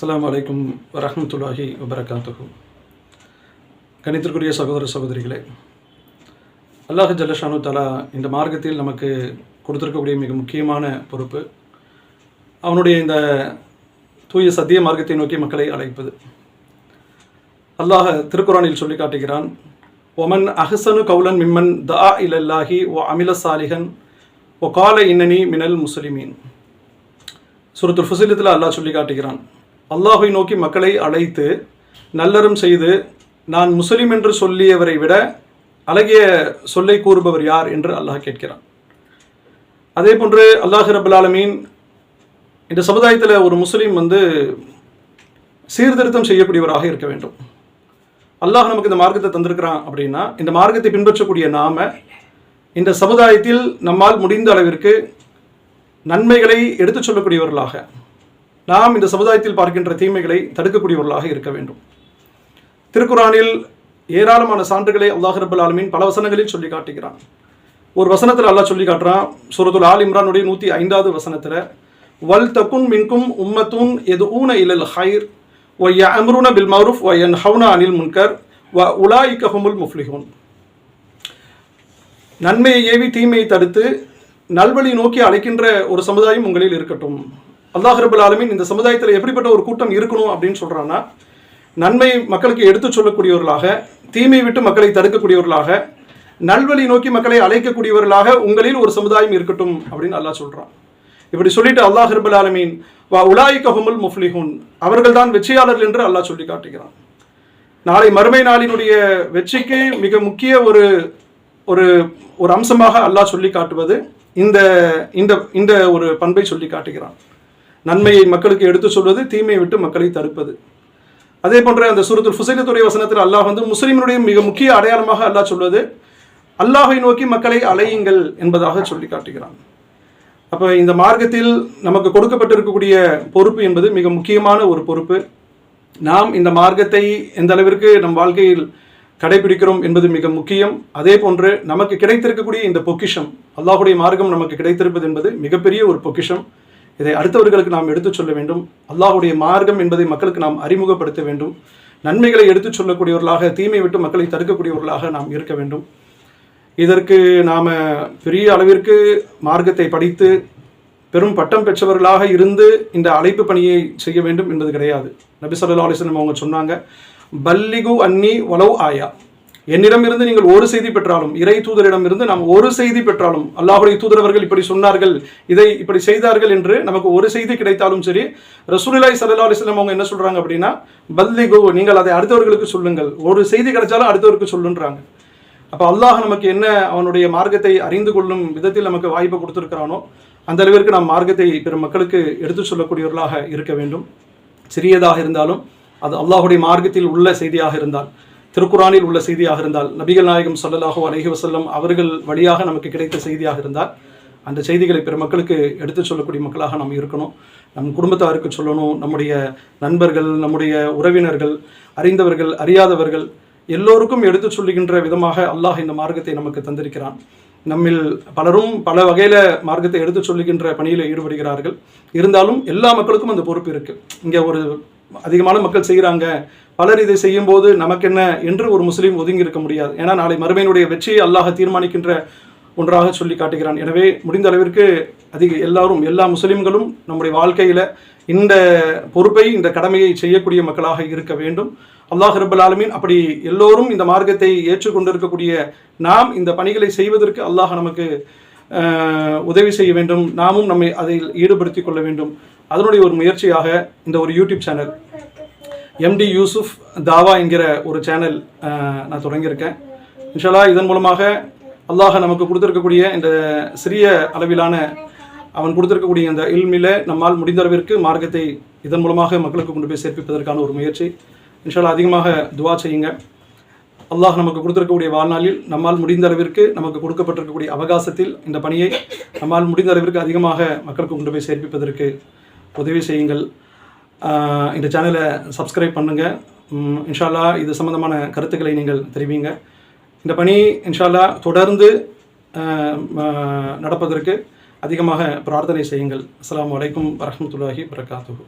அஸ்லாம் அலைக்கும் வரமத்துல்லாஹி வபரகாத்துகு கணித்திற்குரிய சகோதர சகோதரிகளே அல்லாஹ் ஜல்லஷானு தலா இந்த மார்க்கத்தில் நமக்கு கொடுத்திருக்கக்கூடிய மிக முக்கியமான பொறுப்பு அவனுடைய இந்த தூய சத்திய மார்க்கத்தை நோக்கி மக்களை அழைப்பது. அல்லாஹ் திருக்குறானில் சொல்லி காட்டுகிறான் ஒமன் அஹசனு கவுலன் மிம்மன் தா இலல்லாஹி ஓ அமில சாலிகன் ஒ கால இன்னனி மினல் முஸ்லிமீன். சூரத்துல் ஃபுசிலத்தில் அல்லாஹ் சொல்லி காட்டுகிறான் அல்லாஹை நோக்கி மக்களை அழைத்து நல்லறம் செய்து நான் முஸ்லீம் என்று சொல்லியவரை விட அழகிய சொல்லை கூறுபவர் யார் என்று அல்லாஹ் கேட்கிறான். அதே போன்று அல்லாஹ் ரபுல் ஆலமீன் இந்த சமுதாயத்தில் ஒரு முஸ்லீம் வந்து சீர்திருத்தம் செய்யக்கூடியவராக இருக்க வேண்டும். அல்லாஹ் நமக்கு இந்த மார்க்கத்தை தந்திருக்கிறான் அப்படின்னா இந்த மார்க்கத்தை பின்பற்றக்கூடிய நாம இந்த சமுதாயத்தில் நம்மால் முடிந்த அளவிற்கு நன்மைகளை எடுத்துச் சொல்லக்கூடியவர்களாக நாம் இந்த சமுதாயத்தில் பார்க்கின்ற தீமைகளை தடுக்கக்கூடியவர்களாக இருக்க வேண்டும். திருக்குறானில் ஏராளமான சான்றுகளை அல்லாஹ் ரபுல் ஆலமின் பல வசனங்களில் சொல்லி காட்டுகிறான். ஒரு வசனத்தில் அல்லாஹ் சொல்லி காட்டுறான் சூரத்துல் ஆல் இம்ரானுடைய நூற்றி ஐந்தாவது வசனத்தில் வல் தக்குன் மின்கும் உம்மத்தூன் எது ஊன இலல் ஹைர் ஒய் அம்ருன பில் மருஃப் என் ஹவுனா அனில் முன்கர் வ உலாயிக்கஹுமுல் முஃப்லிஹூன். நன்மையை ஏவி தீமையை தடுத்து நல்வழி நோக்கி அழைக்கின்ற ஒரு சமுதாயம் உங்களில் இருக்கட்டும். அல்லாஹ் ரபுல் ஆலமீன் இந்த சமுதாயத்தில் எப்படிப்பட்ட ஒரு கூட்டம் இருக்கணும் அப்படின்னு சொல்கிறான்னா நன்மை மக்களுக்கு எடுத்துச் சொல்லக்கூடியவர்களாக தீமை விட்டு மக்களை தடுக்கக்கூடியவர்களாக நல்வழி நோக்கி மக்களை அழைக்கக்கூடியவர்களாக உங்களில் ஒரு சமுதாயம் இருக்கட்டும் அப்படின்னு அல்லாஹ் சொல்கிறான் இப்படி சொல்லிட்டு அல்லாஹ் ரபுல் ஆலமீன் வா உலாய் கஹமுல் முஃப்லிஹூன். அவர்கள் தான் வெற்றியாளர்கள் என்று அல்லாஹ் சொல்லி காட்டுகிறான். நாளை மறுமை நாளினுடைய வெற்றிக்கு மிக முக்கிய ஒரு ஒரு ஒரு அம்சமாக அல்லாஹ் சொல்லி காட்டுவது இந்த இந்த இந்த ஒரு பண்பை சொல்லி காட்டுகிறான். நன்மையை மக்களுக்கு எடுத்து சொல்வது தீமையை விட்டு மக்களை தடுப்பது. அதே போன்ற அந்த சூரத்துல் ஃபுசைலத்துடைய வசனத்தில் அல்லாஹ் வந்து முஸ்லீம்களுடைய மிக முக்கிய அடையாளமாக அல்லாஹ் சொல்வது அல்லாஹை நோக்கி மக்களை அலையுங்கள் என்பதாக சொல்லி காட்டுகிறான். அப்போ இந்த மார்க்கத்தில் நமக்கு கொடுக்கப்பட்டிருக்கக்கூடிய பொறுப்பு என்பது மிக முக்கியமான ஒரு பொறுப்பு. நாம் இந்த மார்க்கத்தை எந்த அளவிற்கு நம் வாழ்க்கையில் கடைபிடிக்கிறோம் என்பது மிக முக்கியம். அதே போன்று நமக்கு கிடைத்திருக்கக்கூடிய இந்த பொக்கிஷம் அல்லாஹுடைய மார்க்கம் நமக்கு கிடைத்திருப்பது என்பது மிகப்பெரிய ஒரு பொக்கிஷம். இதை அடுத்தவர்களுக்கு நாம் எடுத்துச் சொல்ல வேண்டும். அல்லாஹுடைய மார்க்கம் என்பதை மக்களுக்கு நாம் அறிமுகப்படுத்த வேண்டும். நன்மைகளை எடுத்துச் சொல்லக்கூடியவர்களாக தீமை விட்டு மக்களை தடுக்கக்கூடியவர்களாக நாம் இருக்க வேண்டும். இதற்கு நாம் பெரிய அளவிற்கு மார்க்கத்தை படித்து பெரும் பட்டம் பெற்றவர்களாக இருந்து இந்த அழைப்பு பணியை செய்ய வேண்டும் என்பது கிடையாது. நபி சொல்லா அலிஸ்லம் அவங்க சொன்னாங்க பல்லிகு அன்னி வலவ் ஆயா. என்னிடமிருந்து நீங்கள் ஒரு செய்தி பெற்றாலும் இறை தூதரிடமிருந்து நாம் ஒரு செய்தி பெற்றாலும் அல்லாஹுடைய தூதரவர்கள் இப்படி சொன்னார்கள் இதை இப்படி செய்தார்கள் என்று நமக்கு ஒரு செய்தி கிடைத்தாலும் சரி ரசூலிலாய் சல்லா அலிஸ்லாம் அவங்க என்ன சொல்றாங்க அப்படின்னா பல்லிகு நீங்கள் அதை அடுத்தவர்களுக்கு சொல்லுங்கள். ஒரு செய்தி கிடைச்சாலும் அடுத்தவருக்கு சொல்லுன்றாங்க. அப்போ அல்லாஹ் நமக்கு என்ன அவனுடைய மார்க்கத்தை அறிந்து கொள்ளும் விதத்தில் நமக்கு வாய்ப்பு கொடுத்துருக்கிறானோ அந்த அளவிற்கு நாம் மார்க்கத்தை பிற மக்களுக்கு எடுத்து சொல்லக்கூடியவர்களாக இருக்க வேண்டும். சிறியதாக இருந்தாலும் அது அல்லாஹுடைய மார்க்கத்தில் உள்ள செய்தியாக இருந்தால். திருக்குறானில் உள்ள செய்தியாக இருந்தால் நபிகள் நாயகம் சொல்லலாகவோ அலஹி வசல்லம் அவர்கள் வழியாக நமக்கு கிடைத்த செய்தியாக இருந்தால் அந்த செய்திகளை பிற மக்களுக்கு எடுத்து சொல்லக்கூடிய மக்களாக நாம் இருக்கணும். நம் குடும்பத்தாருக்கு சொல்லணும் நம்முடைய நண்பர்கள் நம்முடைய உறவினர்கள் அறிந்தவர்கள் அறியாதவர்கள் எல்லோருக்கும் எடுத்து சொல்லுகின்ற விதமாக அல்லாஹ் இந்த மார்க்கத்தை நமக்கு தந்திருக்கிறான். நம்மில் பலரும் பல வகையில் மார்க்கத்தை எடுத்து சொல்லுகின்ற பணியில் ஈடுபடுகிறார்கள். இருந்தாலும் எல்லா மக்களுக்கும் அந்த பொறுப்பு இருக்குது இங்கே ஒரு அதிகமான மக்கள் செய்கிறாங்க. பலர் இதை செய்யும் போது நமக்கு என்ன என்று ஒரு முஸ்லீம் ஒதுங்கி இருக்க முடியாது. ஏன்னா நாளை மறுமையினுடைய வெற்றியை அல்லாஹ் தீர்மானிக்கின்ற ஒன்றாக சொல்லி காட்டுகிறான். எனவே முடிந்த அளவிற்கு அதிக எல்லாரும் எல்லா முஸ்லீம்களும் நம்முடைய வாழ்க்கையில் இந்த பொறுப்பை இந்த கடமையை செய்யக்கூடிய மக்களாக இருக்க வேண்டும். அல்லாஹ் ரபுல் ஆலமீன் அப்படி எல்லோரும் இந்த மார்க்கத்தை ஏற்றுக்கொண்டிருக்கக்கூடிய நாம் இந்த பணிகளை செய்வதற்கு அல்லாஹ் நமக்கு உதவி செய்ய வேண்டும். நாமும் நம்மை அதில் ஈடுபடுத்திக் கொள்ள வேண்டும். அதனுடைய ஒரு முயற்சியாக இந்த ஒரு யூடியூப் சேனல் எம்டி யூசுஃப் தாவா என்கிற ஒரு சேனல் நான் தொடங்கியிருக்கேன். இன்ஷாலா இதன் மூலமாக அல்லாஹ் நமக்கு கொடுத்துருக்கக்கூடிய இந்த சிறிய அளவிலான அவன் கொடுத்திருக்கக்கூடிய இந்த இல்மில நம்மால் முடிந்த அளவிற்கு மார்க்கத்தை இதன் மூலமாக மக்களுக்கு கொண்டு போய் சேர்ப்பிப்பதற்கான ஒரு முயற்சி. இன்ஷால்லா அதிகமாக துவா செய்யுங்க. அல்லாஹ் நமக்கு கொடுத்திருக்கக்கூடிய வாழ்நாளில் நம்மால் முடிந்த அளவிற்கு நமக்கு கொடுக்கப்பட்டிருக்கக்கூடிய அவகாசத்தில் இந்த பணியை நம்மால் முடிந்த அளவிற்கு அதிகமாக மக்களுக்கு கொண்டு போய் சேர்ப்பிப்பதற்கு உதவி செய்யுங்கள். இந்த சேனலை சப்ஸ்கிரைப் பண்ணுங்கள் இன்ஷால்லா இது சம்மந்தமான கருத்துக்களை நீங்கள் தெரிவிங்க. இந்த பணி இன்ஷால்லா தொடர்ந்து நடப்பதற்கு அதிகமாக பிரார்த்தனை செய்யுங்கள். அஸ்லாம் வலைக்கம் வரமத்துல்லாஹி வரகாத்து